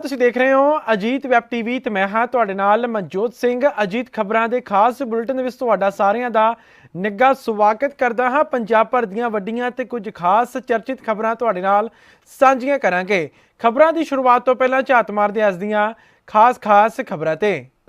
ਤੁਸੀਂ ਦੇਖ ਰਹੇ ਹੋ ਅਜੀਤ ਵੈਬ ਟੀਵੀ ਤੇ ਮੈਂ ਹਾਂ ਤੁਹਾਡੇ ਨਾਲ ਮਨਜੋਤ ਸਿੰਘ। ਅਜੀਤ, ਖਬਰਾਂ ਦੇ ਖਾਸ ਬੁਲੇਟਿਨ ਵਿੱਚ ਤੁਹਾਡਾ ਸਾਰਿਆਂ ਦਾ ਨਿੱਘਾ ਸਵਾਗਤ ਕਰਦਾ ਹਾਂ। ਪੰਜਾਬ ਭਰ ਦੀਆਂ ਵੱਡੀਆਂ ਤੇ ਕੁਝ ਖਾਸ ਚਰਚਿਤ ਖਬਰਾਂ ਤੁਹਾਡੇ ਨਾਲ ਸਾਂਝੀਆਂ ਕਰਾਂਗੇ। ਖਬਰਾਂ ਦੀ ਸ਼ੁਰੂਆਤ ਤੋਂ ਪਹਿਲਾਂ ਝਾਤ ਮਾਰਦੇ ਅੱਜ ਦੀਆਂ ਖਾਸ ਖਾਸ ਖਬਰਾਂ ਤੇ।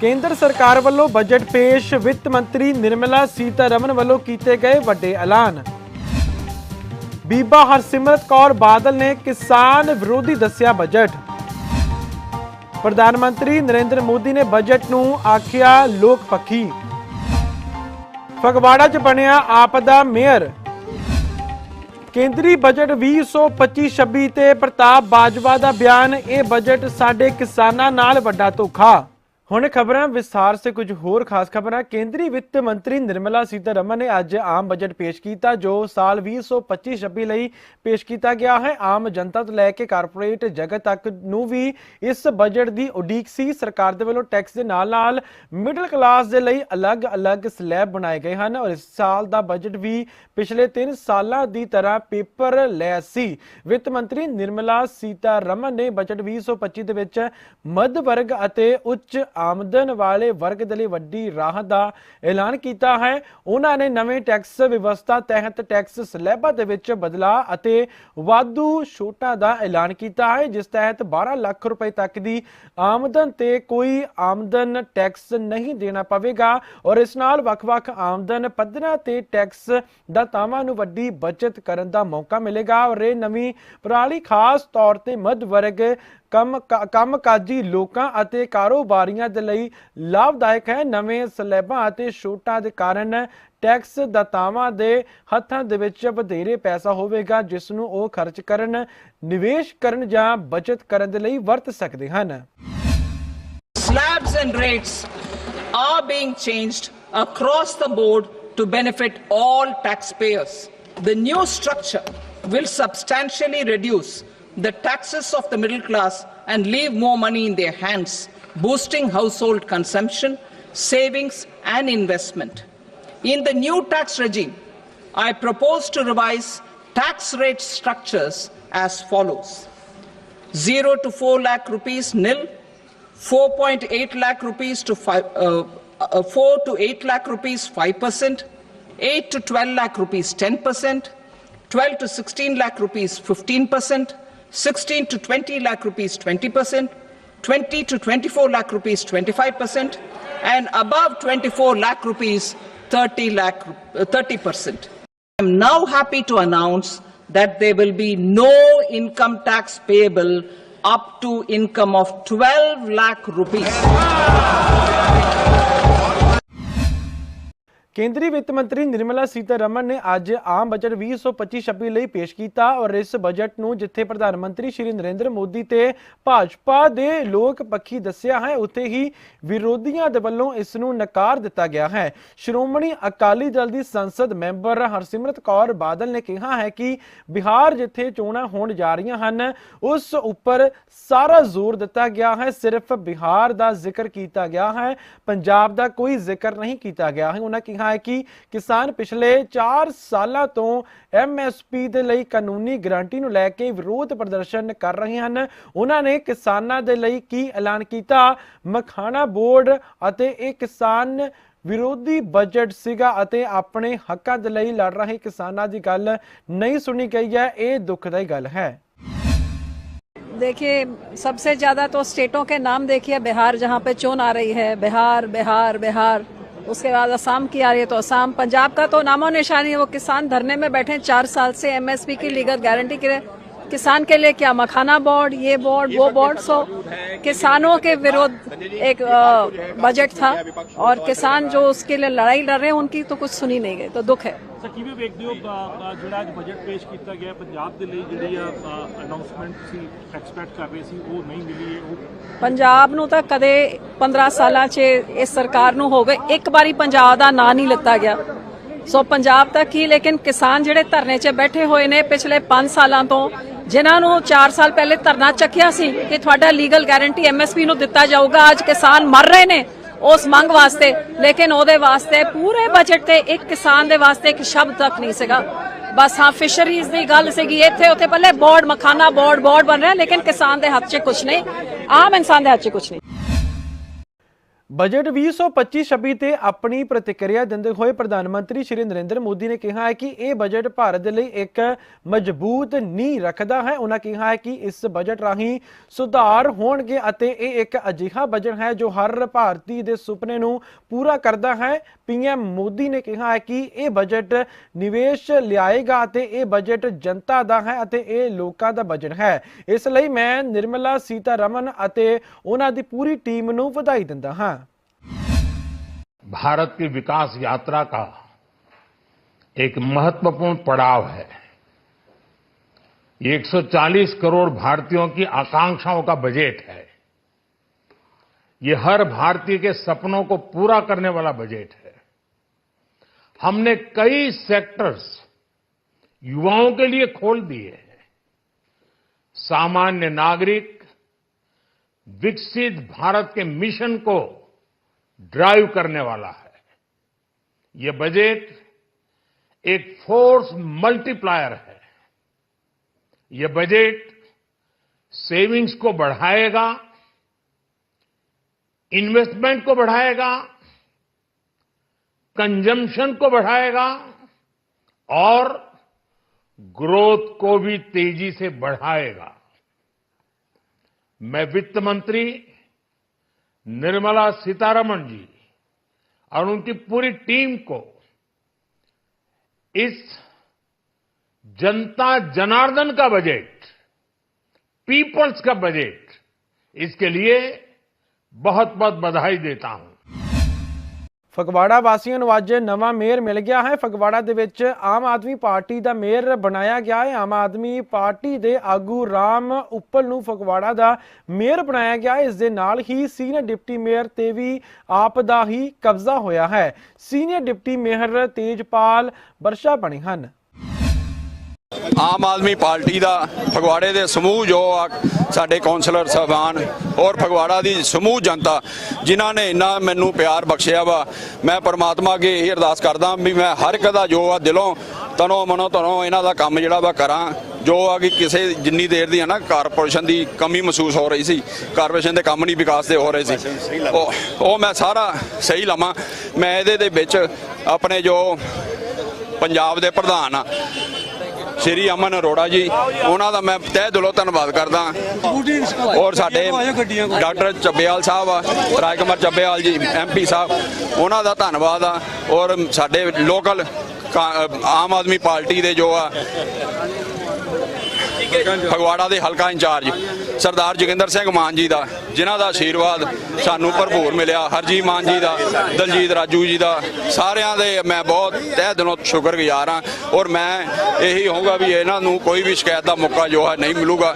ਕੇਂਦਰ ਸਰਕਾਰ ਵੱਲੋਂ ਬਜਟ ਪੇਸ਼ ਵਿੱਤ ਮੰਤਰੀ ਨਿਰਮਲਾ ਸੀਤਾਰਮਨ ਵੱਲੋਂ ਕੀਤੇ ਗਏ ਵੱਡੇ ਐਲਾਨ। ਬੀਬਾ ਹਰਸਿਮਰਤ ਕੌਰ ਬਾਦਲ ਨੇ ਕਿਸਾਨ ਵਿਰੋਧੀ ਦੱਸਿਆ ਬਜਟ। ਪ੍ਰਧਾਨ ਮੰਤਰੀ ਨਰਿੰਦਰ ਮੋਦੀ ਨੇ ਬਜਟ ਨੂੰ ਆਖਿਆ ਲੋਕ ਪੱਖੀ ਫਗਵਾੜਾ 'ਚ ਬਣਿਆ ਆਪ ਦਾ ਮੇਅਰ। ਕੇਂਦਰੀ ਬਜਟ 2025-26 ਤੇ ਪ੍ਰਤਾਪ ਬਾਜਵਾ ਦਾ ਬਿਆਨ, ਇਹ ਬਜਟ ਸਾਡੇ ਕਿਸਾਨਾਂ ਨਾਲ ਵੱਡਾ ਧੋਖਾ। ਹੁਣ ਖਬਰਾਂ ਵਿਸਥਾਰ ਸੇ ਕੁਝ ਹੋਰ ਖਾਸ ਖਬਰਾਂ। ਕੇਂਦਰੀ ਵਿੱਤ ਮੰਤਰੀ ਨਿਰਮਲਾ ਸੀਤਾਰਮਨ ਨੇ ਅੱਜ ਆਮ ਬਜਟ ਪੇਸ਼ ਕੀਤਾ, ਜੋ ਸਾਲ 2025-26 ਲਈ ਪੇਸ਼ ਕੀਤਾ ਗਿਆ ਹੈ। ਆਮ ਜਨਤਾ ਤੋਂ ਲੈ ਕੇ ਕਾਰਪੋਰੇਟ ਜਗਤ ਤੱਕ ਨੂੰ ਵੀ ਇਸ ਬਜਟ ਦੀ ਉਡੀਕ ਸੀ। ਸਰਕਾਰ ਦੇ ਵੱਲੋਂ ਟੈਕਸ ਦੇ ਨਾਲ-ਨਾਲ ਮਿਡਲ ਕਲਾਸ ਦੇ ਲਈ ਅਲੱਗ-ਅਲੱਗ ਸਲੈਬ ਬਣਾਏ ਗਏ ਹਨ ਔਰ ਇਸ ਸਾਲ ਦਾ ਬਜਟ ਵੀ ਪਿਛਲੇ 3 ਸਾਲਾਂ ਦੀ ਤਰ੍ਹਾਂ ਪੇਪਰ ਲੈ ਸੀ। ਵਿੱਤ ਮੰਤਰੀ ਨਿਰਮਲਾ ਸੀਤਾਰਮਨ ਨੇ ਬਜਟ 2025 ਦੇ ਵਿੱਚ ਮੱਧ ਵਰਗ ਅਤੇ ਉੱਚ ਆਮਦਨ ਵਾਲੇ ਵਰਗ ਦੇ ਲਈ ਵੱਡੀ ਰਾਹਤ ਦਾ ਐਲਾਨ ਕੀਤਾ ਹੈ। ਉਹਨਾਂ ਨੇ ਨਵੇਂ ਟੈਕਸ ਵਿਵਸਥਾ ਤਹਿਤ ਟੈਕਸ ਸਲੈਬਾਂ ਦੇ ਵਿੱਚ ਬਦਲਾਅ ਅਤੇ ਵਾਧੂ ਛੋਟਾਂ ਦਾ ਐਲਾਨ ਕੀਤਾ ਹੈ, ਜਿਸ ਤਹਿਤ 12 ਲੱਖ ਰੁਪਏ ਤੱਕ ਦੀ ਆਮਦਨ ਤੇ ਕੋਈ ਆਮਦਨ ਟੈਕਸ ਨਹੀਂ ਦੇਣਾ ਪਵੇਗਾ ਔਰ ਇਸ ਨਾਲ ਵੱਖ-ਵੱਖ ਆਮਦਨ ਪੱਧਰਾਂ ਤੇ ਟੈਕਸ ਦਾਤਾਵਾਂ ਨੂੰ ਵੱਡੀ ਬਚਤ ਕਰਨ ਦਾ ਮੌਕਾ ਮਿਲੇਗਾ। ਔਰ ਇਹ ਨਵੀਂ ਪ੍ਰਣਾਲੀ ਖਾਸ ਤੌਰ ਤੇ ਮੱਧ ਵਰਗ ਕੰਮ ਕੰਮਕਾਜੀ ਲੋਕਾਂ ਅਤੇ ਕਾਰੋਬਾਰੀਆਂ ਦੇ ਲਈ ਲਾਭਦਾਇਕ ਹੈ ਨਵੇਂ ਸਲੈਬਾਂ ਅਤੇ ਛੋਟਾਂ ਦੇ ਕਾਰਨ ਟੈਕਸ ਦਾਤਾਵਾਂ ਦੇ ਹੱਥਾਂ ਦੇ ਵਿੱਚ ਵਧੇਰੇ ਪੈਸਾ ਹੋਵੇਗਾ ਜਿਸ ਨੂੰ ਉਹ ਖਰਚ ਕਰਨ ਨਿਵੇਸ਼ ਕਰਨ ਜਾਂ ਬਚਤ ਕਰਨ ਦੇ ਲਈ ਵਰਤ ਸਕਦੇ ਹਨ slabs and rates are being changed across the board to benefit all taxpayers. The new structure will substantially reduce the taxes of the middle class and leave more money in their hands, boosting household consumption, savings, and investment. In the new tax regime, I propose to revise tax rate structures as follows 0 to 4 lakh rupees nil, 4.8 lakh rupees to 5, uh, uh, 4 to 8 lakh rupees 5%, 8 to 12 lakh rupees 10%, 12 to 16 lakh rupees 15%, 16 to 20 lakh rupees 20%, 20 to 24 lakh rupees 25%, and above 24 lakh rupees 30 lakh uh, 30%. I am now happy to announce that there will be no income tax payable up to income of 12 lakh rupees. ਕੇਂਦਰੀ ਵਿੱਤ ਮੰਤਰੀ ਨਿਰਮਲਾ ਸੀਤਾਰਮਨ ਨੇ ਅੱਜ ਆਮ budget 2025-26 ਲਈ ਪੇਸ਼ ਕੀਤਾ ਔਰ ਇਸ ਬਜਟ ਨੂੰ ਜਿੱਥੇ ਪ੍ਰਧਾਨ ਮੰਤਰੀ ਸ਼੍ਰੀ ਨਰਿੰਦਰ ਮੋਦੀ ਤੇ ਭਾਜਪਾ ਦੇ ਲੋਕ ਪੱਖੀ ਦੱਸਿਆ ਹੈ, ਉੱਥੇ ਹੀ ਵਿਰੋਧੀਆਂ ਦੇ ਵੱਲੋਂ ਇਸ ਨੂੰ ਨਕਾਰ ਦਿੱਤਾ ਗਿਆ ਹੈ। ਸ਼੍ਰੋਮਣੀ ਅਕਾਲੀ ਦਲ ਦੀ ਸੰਸਦ ਮੈਂਬਰ ਹਰਸਿਮਰਤ ਕੌਰ ਬਾਦਲ ਨੇ ਕਿਹਾ ਹੈ ਕਿ ਬਿਹਾਰ ਜਿੱਥੇ ਚੋਣਾਂ ਹੋਣ ਜਾ ਰਹੀਆਂ ਹਨ, ਉਸ ਉੱਪਰ ਸਾਰਾ ਜ਼ੋਰ ਦਿੱਤਾ ਗਿਆ ਹੈ, ਸਿਰਫ ਬਿਹਾਰ ਦਾ ਜ਼ਿਕਰ ਕੀਤਾ ਗਿਆ ਹੈ, ਪੰਜਾਬ ਦਾ ਕੋਈ ਜ਼ਿਕਰ ਨਹੀਂ ਕੀਤਾ ਗਿਆ ਹੈ। ਉਹਨਾਂ ਕਿਹਾ ਹੈ ਕਿ ਕਿਸਾਨ ਪਿਛਲੇ 4 ਸਾਲਾਂ ਤੋਂ ਐਮਐਸਪੀ ਦੇ ਲਈ ਕਾਨੂੰਨੀ ਗਾਰੰਟੀ ਨੂੰ ਲੈ ਕੇ ਵਿਰੋਧ ਪ੍ਰਦਰਸ਼ਨ ਕਰ ਰਹੇ ਹਨ ਉਹਨਾਂ ਨੇ ਕਿਸਾਨਾਂ ਦੇ ਲਈ ਕੀ ਐਲਾਨ ਕੀਤਾ ਮਖਾਣਾ ਬੋਰਡ ਅਤੇ ਇਹ ਕਿਸਾਨ ਵਿਰੋਧੀ ਬਜਟ ਸੀਗਾ ਅਤੇ ਆਪਣੇ ਹੱਕਾਂ ਦੇ ਲਈ ਲੜ ਰਹੇ ਕਿਸਾਨਾਂ ਦੀ ਗੱਲ ਨਹੀਂ ਸੁਣੀ ਗਈ ਹੈ ਇਹ ਦੁਖਦਾਈ ਗੱਲ ਹੈ देखिए सबसे ज्यादा तो स्टेटों के नाम देखिए बिहार जहाँ पे चोन आ रही है बिहार बिहार बिहार उसके बाद असम की आ रही है तो असम। पंजाब का तो नामो निशानी है, वो किसान धरने में बैठे चार साल से एमएसपी की लीगल गारंटी के किसान के लिए क्या, मखाना बोर्ड, ये बोर्ड, वो बोर्ड, सो किसानों के विरोध एक बजट था। और किसान जो उसके लिए लड़ाई लड़ रहे हैं, उनकी तो कुछ सुनी नहीं गई तो दुख है। ਸਰ ਕਿਵੇਂ ਵੇਖਦੇ ਹੋ? ਜਿਹੜਾ ਅੱਜ ਬਜਟ ਪੇਸ਼ ਕੀਤਾ ਗਿਆ ਪੰਜਾਬ ਦੇ ਲਈ ਜਿਹੜੀ ਆ ਅਨਾਉਂਸਮੈਂਟ ਤੁਸੀਂ ਐਕਸਪੈਕਟ ਕਰ ਰਹੇ ਸੀ, ਉਹ ਨਹੀਂ ਮਿਲੀ ਹੈ, ਉਹ ਪੰਜਾਬ ਨੂੰ ਤਾਂ ਕਦੇ 15 ਸਾਲਾਂ 'ਚ ਇਸ ਸਰਕਾਰ ਨੂੰ ਹੋ ਇੱਕ ਵਾਰੀ ਪੰਜਾਬ ਦਾ ਨਾਂ ਨਹੀਂ ਲਿੱਤਾ ਗਿਆ। ਸੋ ਪੰਜਾਬ ਤੱਕ ਹੀ ਲੇਕਿਨ ਕਿਸਾਨ ਜਿਹੜੇ ਧਰਨੇ 'ਚ ਬੈਠੇ ਹੋਏ ਨੇ ਪਿਛਲੇ 5 ਸਾਲਾਂ ਤੋਂ, ਜਿਨ੍ਹਾਂ ਨੂੰ 4 ਸਾਲ ਪਹਿਲੇ ਧਰਨਾ ਚੱਕਿਆ ਸੀ ਕਿ ਤੁਹਾਡਾ ਲੀਗਲ ਗਾਰੰਟੀ ਐਮਐਸਪੀ ਨੂੰ ਦਿੱਤਾ ਜਾਊਗਾ, ਅੱਜ ਕਿਸਾਨ ਮਰ ਰਹੇ ਨੇ। ਉਸ ਮੰਗ ਵਾਸਤੇ, ਲੇਕਿਨ ਉਹਦੇ ਵਾਸਤੇ ਪੂਰੇ ਬਜਟ ਤੇ ਇੱਕ ਕਿਸਾਨ ਦੇ ਵਾਸਤੇ ਇੱਕ ਸ਼ਬਦ ਤੱਕ ਨਹੀਂ ਸੀਗਾ। ਬਸ ਹਾਂ ਫਿਸ਼ਰੀਜ਼ ਦੀ ਗੱਲ ਸੀਗੀ ਇੱਥੇ ਉੱਥੇ ਪੱਲੇ ਬੋਰਡ ਮਖਾਨਾ ਬੋਰਡ ਬੋਰਡ ਬਣ ਰਿਹਾ, ਲੇਕਿਨ ਕਿਸਾਨ ਦੇ ਹੱਥ 'ਚ ਕੁਝ ਨਹੀਂ, ਆਮ ਇਨਸਾਨ ਦੇ ਹੱਥ 'ਚ ਕੁਝ ਨਹੀਂ। ਬਜਟ 2025-26 ਤੇ ਆਪਣੀ ਪ੍ਰਤੀਕਿਰਿਆ ਦਿੰਦੇ ਹੋਏ ਪ੍ਰਧਾਨ ਮੰਤਰੀ ਸ਼੍ਰੀ ਨਰਿੰਦਰ ਮੋਦੀ ਨੇ ਕਿਹਾ ਹੈ ਕਿ ਇਹ ਬਜਟ ਭਾਰਤ ਦੇ ਲਈ ਇੱਕ ਮਜ਼ਬੂਤ ਨੀਂਹ ਰੱਖਦਾ ਹੈ। ਉਹਨਾਂ ਕਿਹਾ ਹੈ ਕਿ ਇਸ ਬਜਟ ਰਾਹੀਂ ਸੁਧਾਰ ਹੋਣਗੇ ਅਤੇ ਇਹ ਇੱਕ ਅਜਿਹਾ ਬਜਟ ਹੈ ਜੋ ਹਰ ਭਾਰਤੀ ਦੇ ਸੁਪਨੇ ਨੂੰ ਪੂਰਾ ਕਰਦਾ ਹੈ। ਪੀਐਮ ਮੋਦੀ ਨੇ ਕਿਹਾ ਹੈ ਕਿ ਇਹ ਬਜਟ ਨਿਵੇਸ਼ ਲਿਆਏਗਾ ਅਤੇ ਇਹ ਬਜਟ ਜਨਤਾ ਦਾ ਹੈ ਅਤੇ ਇਹ ਲੋਕਾਂ ਦਾ ਬਜਟ ਹੈ ਇਸ ਲਈ ਮੈਂ ਨਿਰਮਲਾ ਸੀਤਾਰਮਨ ਅਤੇ ਉਹਨਾਂ ਦੀ ਪੂਰੀ ਟੀਮ ਨੂੰ ਵਧਾਈ ਦਿੰਦਾ ਹਾਂ भारत की विकास यात्रा का एक महत्वपूर्ण पड़ाव है ये 140 करोड़ भारतीयों की आकांक्षाओं का बजट है ये हर भारतीय के सपनों को पूरा करने वाला बजट है हमने कई सेक्टर्स युवाओं के लिए खोल दिए हैं। सामान्य नागरिक विकसित भारत के मिशन को ड्राइव करने वाला है। ये बजट एक फोर्स मल्टीप्लायर है। ये बजट सेविंग्स को बढ़ाएगा इन्वेस्टमेंट को बढ़ाएगा कंजम्पशन को बढ़ाएगा और ग्रोथ को भी तेज़ी से बढ़ाएगा। मैं वित्त मंत्री निर्मला सीतारमण जी और उनकी पूरी टीम को इस जनता जनार्दन का बजट, पीपल्स का बजट, इसके लिए बहुत बहुत बधाई देता हूँ। ਫਗਵਾੜਾ ਵਾਸੀਆਂ ਨੂੰ ਅੱਜ ਨਵਾਂ ਮੇਅਰ ਮਿਲ ਗਿਆ ਹੈ। ਫਗਵਾੜਾ ਦੇ ਵਿੱਚ ਆਮ ਆਦਮੀ ਪਾਰਟੀ ਦਾ ਮੇਅਰ ਬਣਾਇਆ ਗਿਆ ਹੈ। ਆਮ ਆਦਮੀ ਪਾਰਟੀ ਦੇ ਆਗੂ ਰਾਮ ਉੱਪਲ ਨੂੰ ਫਗਵਾੜਾ ਦਾ ਮੇਅਰ ਬਣਾਇਆ ਗਿਆ। ਹੈ ਇਸ ਦੇ ਨਾਲ ਹੀ ਸੀਨੀਅਰ ਡਿਪਟੀ ਮੇਅਰ ਤੇ ਵੀ ਆਪ ਦਾ ਹੀ ਕਬਜ਼ਾ ਹੋਇਆ ਹੈ। Senior deputy mayor Tejpal Varsha ਬਣੇ ਹਨ। ਆਮ ਆਦਮੀ ਪਾਰਟੀ ਦਾ ਫਗਵਾੜੇ ਦੇ ਸਮੂਹ ਜੋ ਆ, ਸਾਡੇ ਕੌਂਸਲਰ ਸਾਹਿਬਾਨ ਔਰ ਫਗਵਾੜਾ ਦੀ ਸਮੂਹ ਜਨਤਾ, ਜਿਨ੍ਹਾਂ ਨੇ ਇੰਨਾ ਮੈਨੂੰ ਪਿਆਰ ਬਖਸ਼ਿਆ ਵਾ, ਮੈਂ ਪਰਮਾਤਮਾ ਅੱਗੇ ਇਹ ਅਰਦਾਸ ਕਰਦਾ ਵੀ ਮੈਂ ਹਰ ਇੱਕ ਦਾ ਜੋ ਆ ਦਿਲੋਂ, ਤਨੋਂ ਮਨੋਂ ਧਨੋਂ ਇਹਨਾਂ ਦਾ ਕੰਮ ਜਿਹੜਾ ਵਾ ਕਰਾਂ, ਜੋ ਆ ਕਿ ਕਿਸੇ ਜਿੰਨੀ ਦੇਰ ਦੀ ਹੈ ਨਾ ਕਾਰਪੋਰੇਸ਼ਨ ਦੀ ਕਮੀ ਮਹਿਸੂਸ ਹੋ ਰਹੀ ਸੀ, ਕਾਰਪੋਰੇਸ਼ਨ ਦੇ ਕੰਮ ਨਹੀਂ ਵਿਕਾਸ ਦੇ ਹੋ ਰਹੇ ਸੀ। ਉਹ ਉਹ ਮੈਂ ਸਾਰਾ ਸਹੀ ਲਵਾਂ, ਮੈਂ ਇਹਦੇ ਦੇ ਵਿੱਚ ਆਪਣੇ ਜੋ ਪੰਜਾਬ ਦੇ ਪ੍ਰਧਾਨ ਆ ਸ਼੍ਰੀ ਅਮਨ ਅਰੋੜਾ ਜੀ, ਉਹਨਾਂ ਦਾ ਮੈਂ ਤਹਿ ਦਿਲੋਂ ਧੰਨਵਾਦ ਕਰਦਾ। ਔਰ ਸਾਡੇ ਡਾਕਟਰ ਚੱਬੇਵਾਲ ਸਾਹਿਬ ਆ ਰਾਜ ਕੁਮਾਰ ਚੱਬੇਵਾਲ ਜੀ ਐਮਪੀ ਸਾਹਿਬ, ਉਹਨਾਂ ਦਾ ਧੰਨਵਾਦ ਆ। ਔਰ ਸਾਡੇ ਲੋਕਲ ਆਮ ਆਦਮੀ ਪਾਰਟੀ ਦੇ ਜੋ ਆ ਫਗਵਾੜਾ ਦੇ ਹਲਕਾ ਇੰਚਾਰਜ ਸਰਦਾਰ ਜੋਗਿੰਦਰ ਸਿੰਘ ਮਾਨ ਜੀ ਦਾ, ਜਿਨ੍ਹਾਂ ਦਾ ਆਸ਼ੀਰਵਾਦ ਸਾਨੂੰ ਭਰਪੂਰ ਮਿਲਿਆ, ਹਰਜੀਤ ਮਾਨ ਜੀ ਦਾ, ਦਲਜੀਤ ਰਾਜੂ ਜੀ ਦਾ, ਸਾਰਿਆਂ ਦੇ ਮੈਂ ਬਹੁਤ ਤਹਿ ਦਿਲੋਂ ਸ਼ੁਕਰਗੁਜ਼ਾਰ ਹਾਂ ਔਰ ਮੈਂ ਇਹੀ ਹੋਊਗਾ ਵੀ ਇਹਨਾਂ ਨੂੰ ਕੋਈ ਵੀ ਸ਼ਿਕਾਇਤ ਦਾ ਮੌਕਾ ਜੋ ਹੈ ਨਹੀਂ ਮਿਲੂਗਾ।